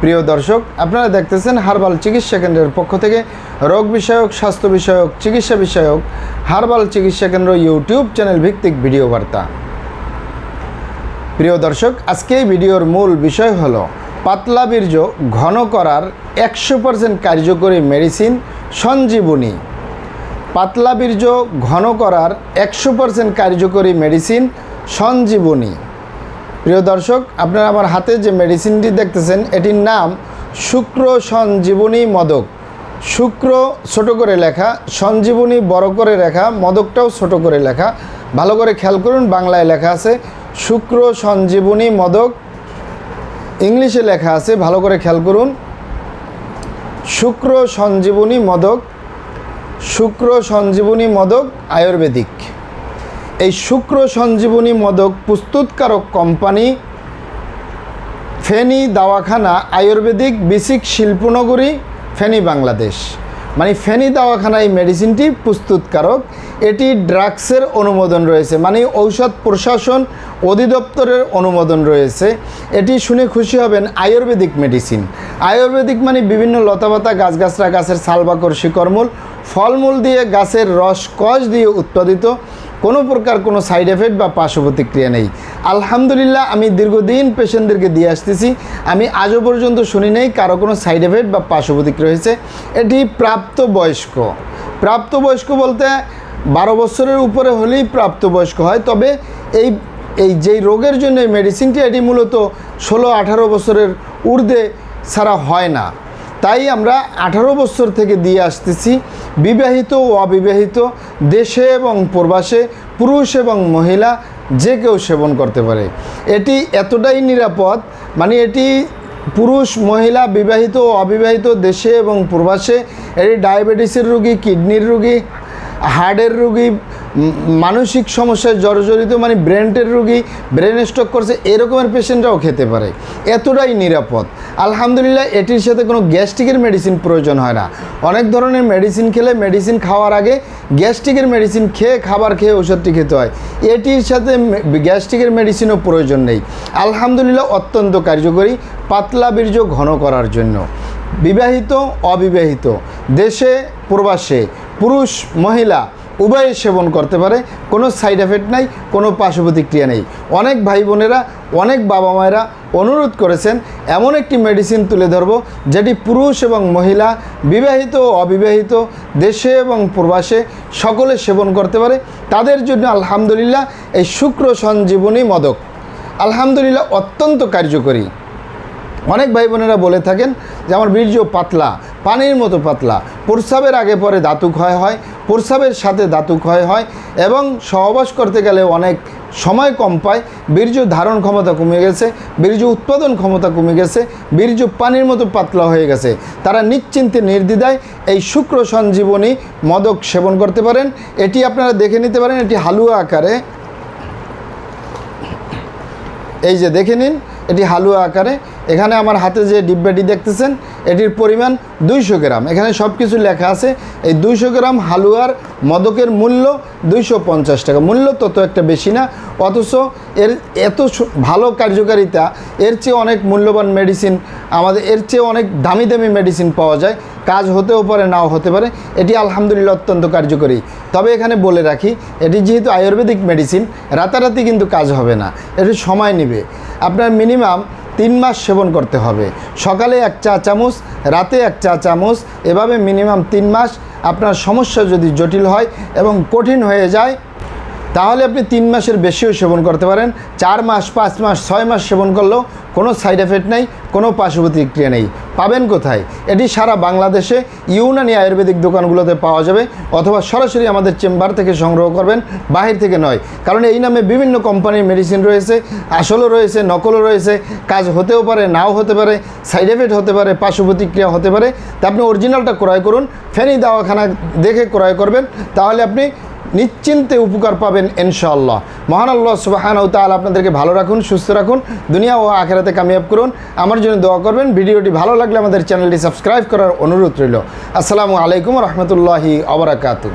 প্রিয় দর্শক, আপনারা দেখতেছেন হার্বাল চিকিৎসা কেন্দ্রের পক্ষ থেকে রোগ বিষয়ক, স্বাস্থ্য বিষয়ক, চিকিৎসা বিষয়ক হার্বাল চিকিৎসা কেন্দ্র ইউটিউব চ্যানেল ভিত্তিক ভিডিও বার্তা। প্রিয় দর্শক, আজকে এই ভিডিওর মূল বিষয় হল পাতলা বীর্য ঘন করার একশো পার্সেন্ট কার্যকরী মেডিসিন সঞ্জীবনী। পাতলা বীর্য ঘন করার একশো পার্সেন্ট কার্যকরী মেডিসিন সঞ্জীবনী। প্রিয় দর্শক, আপনারা আমার হাতে যে মেডিসিনটি দেখতেছেন, এটির নাম শুক্র সঞ্জীবনী মদক। শুক্র ছোট করে লেখা, সঞ্জীবনী বড় করে লেখা, মদকটাও ছোট করে লেখা। ভালো করে খেয়াল করুন, বাংলায় লেখা আছে, শুক্র সঞ্জীবনী মদক। ইংলিশে লেখা আছে, ভালো করে খেয়াল করুন, শুক্র সঞ্জীবনী মদক, শুক্র সঞ্জীবনী মদক আয়ুর্বেদিক। এই শুক্র সঞ্জীবনী মদক প্রস্তুতকারক কোম্পানি ফেনী দাওয়াখানা আয়ুর্বেদিক বিসিক শিল্পনগরী, ফেনী বাংলাদেশ। মানে ফেনী দাওয়াখানা এই মেডিসিনটি প্রস্তুতকারক। এটি ড্রাগসের অনুমোদন রয়েছে মানে ঔষধ প্রশাসন অধিদপ্তরের অনুমোদন রয়েছে। এটি শুনে খুশি হবেন আয়ুর্বেদিক মেডিসিন। আয়ুর্বেদিক মানে বিভিন্ন লতাপাতা গাছগাছরা গাছের সালবাকর, শিকড়মূল, ফলমূল দিয়ে গাছের রস কষ দিয়ে উৎপাদিত। কোনো প্রকার কোনো সাইড এফেক্ট বা পার্শ্ব প্রতিক্রিয়া নেই। আলহামদুলিল্লাহ, আমি দীর্ঘদিন পেশেন্টদেরকে দিয়ে আসতেছি। আমি আজও পর্যন্ত শুনি নেই কারও কোনো সাইড এফেক্ট বা পার্শ্ব প্রতিক্রিয়া হয়েছে। এটি প্রাপ্তবয়স্ক। প্রাপ্তবয়স্ক বলতে বারো বছরের উপরে হলেই প্রাপ্তবয়স্ক হয়, তবে এই এই যেই রোগের জন্য এই মেডিসিনটি এটি মূলত ষোলো আঠারো বছরের ঊর্ধ্বে ছাড়া হয় না। তাই আমরা আঠারো বছর থেকে দিয়ে আসতেছি, বিবাহিত ও অবিবাহিত, দেশে এবং প্রবাসে, পুরুষ এবং মহিলা, যে কেউ সেবন করতে পারে। এটি এতটাই নিরাপদ মানে এটি পুরুষ, মহিলা, বিবাহিত ও অবিবাহিত, দেশে এবং প্রবাসে, এটি ডায়াবেটিসের রুগী, কিডনির রুগী, হার্টের রুগী মানসিক সমস্যায় জর্জরিত মানে ব্রেনটের রুগী ব্রেন স্ট্রোক করছে, এরকমের পেশেন্টরাও খেতে পারে। এতটাই নিরাপদ। আলহামদুলিল্লাহ, এটির সাথে কোনো গ্যাস্ট্রিকের মেডিসিন প্রয়োজন হয় না। অনেক ধরনের মেডিসিন খেলে মেডিসিন খাওয়ার আগে গ্যাস্ট্রিকের মেডিসিন খেয়ে খাবার খেয়ে ওষুধটি খেতে হয়। এটির সাথে গ্যাস্ট্রিকের মেডিসিনও প্রয়োজন নেই। আলহামদুলিল্লাহ, অত্যন্ত কার্যকরী, পাতলা বীর্য ঘন করার জন্য। বিবাহিত, অবিবাহিত, দেশে, প্রবাসে, পুরুষ, মহিলা উভয়ে সেবন করতে পারে, কোনো সাইড এফেক্ট নাই, কোনো পার্শ্ব প্রতিক্রিয়া নেই। অনেক ভাই বোনেরা, অনেক বাবা মায়েরা অনুরোধ করেছেন, এমন একটি মেডিসিন তুলে ধরব, যেটি পুরুষ এবং মহিলা, বিবাহিত ও অবিবাহিত, দেশে এবং প্রবাসে সকলে সেবন করতে পারে। তাদের জন্য আলহামদুলিল্লাহ এই শুক্র সঞ্জীবনী মদক। আলহামদুলিল্লাহ অত্যন্ত কার্যকরী। অনেক ভাই বোনেরা বলে থাকেন যে আমার বীর্য পাতলা, পানির মতো পাতলা। প্রস্রাবের আগে পরে দাতু ক্ষয় হয়, প্রস্রাবের সাথে দাতু ক্ষয় হয় এবং সহবাস করতে গেলে অনেক সময় কম পায়। বীর্য ধারণ ক্ষমতা কমে গেছে, বীর্য উৎপাদন ক্ষমতা কমে গেছে, বীর্য পানির মতো পাতলা হয়ে গেছে। তারা নিশ্চিন্তে নির্দ্বিধায় এই শুক্র সঞ্জীবনী মদক সেবন করতে পারেন। এটি আপনারা দেখে নিতে পারেন, এটি হালুয়া আকারে। এই যে দেখে নিন, এটি হালুয়া আকারে। এখানে আমার হাতে যে ডিব্বাটি দেখতেছেন, এটির পরিমাণ দুইশো গ্রাম। এখানে সব কিছু লেখা আছে, এই দুইশো গ্রাম হালুয়ার মদকের মূল্য দুইশো পঞ্চাশ টাকা। মূল্য তত একটা বেশি না, অথচ এর এত ভালো কার্যকারিতা, এর চেয়ে অনেক মূল্যবান মেডিসিন আমাদের, এর চেয়ে অনেক দামি দামি মেডিসিন পাওয়া যায়। কাজ হতেও পারে, নাও হতে পারে, এটি আলহামদুলিল্লাহ অত্যন্ত কার্যকরী। তবে এখানে বলে রাখি, এটি যেহেতু আয়ুর্বেদিক মেডিসিন রাতারাতি কিন্তু কাজ হবে না, এটি সময় নেবে। আপনার মিনিমাম তিন মাস সেবন করতে হবে। সকালে এক চা চামচ, রাতে এক চা চামচ, এভাবে মিনিমাম তিন মাস। আপনার সমস্যা যদি জটিল হয় এবং কঠিন হয়ে যায় তাহলে আপনি তিন মাসের বেশিও সেবন করতে পারেন, চার মাস, পাঁচ মাস, ছয় মাস সেবন করলেও কোনো সাইড এফেক্ট নেই, কোনো পার্শ্ব নেই। পাবেন কোথায়? এটি সারা বাংলাদেশে ইউনানি আয়ুর্বেদিক দোকানগুলোতে পাওয়া যাবে অথবা সরাসরি আমাদের চেম্বার থেকে সংগ্রহ করবেন, বাহির থেকে নয়। কারণ এই নামে বিভিন্ন কোম্পানির মেডিসিন রয়েছে, আসলও রয়েছে, নকলও রয়েছে, কাজ হতেও পারে, নাও হতে পারে সাইড এফেক্ট হতে পারে পার্শ্ব হতে পারে। তা আপনি অরিজিনালটা ক্রয় করুন, ফেনি দাওয়াখানা দেখে ক্রয় করবেন, তাহলে আপনি নিশ্চিন্তে উপকার পাবেন ইনশাআল্লাহ। মহান আল্লাহ সুবাহান তাল আপনাদেরকে ভালো রাখুন, সুস্থ রাখুন। দুনিয়া ও আখেরাতে কামিয়াব করুন। আমার জন্য দোয়া করবেন। ভিডিওটি ভালো লাগলে আমাদের চ্যানেলটি সাবস্ক্রাইব করার অনুরোধ রইল। আসসালামু আলাইকুম রহমতুল্লাহি আবরাকাতু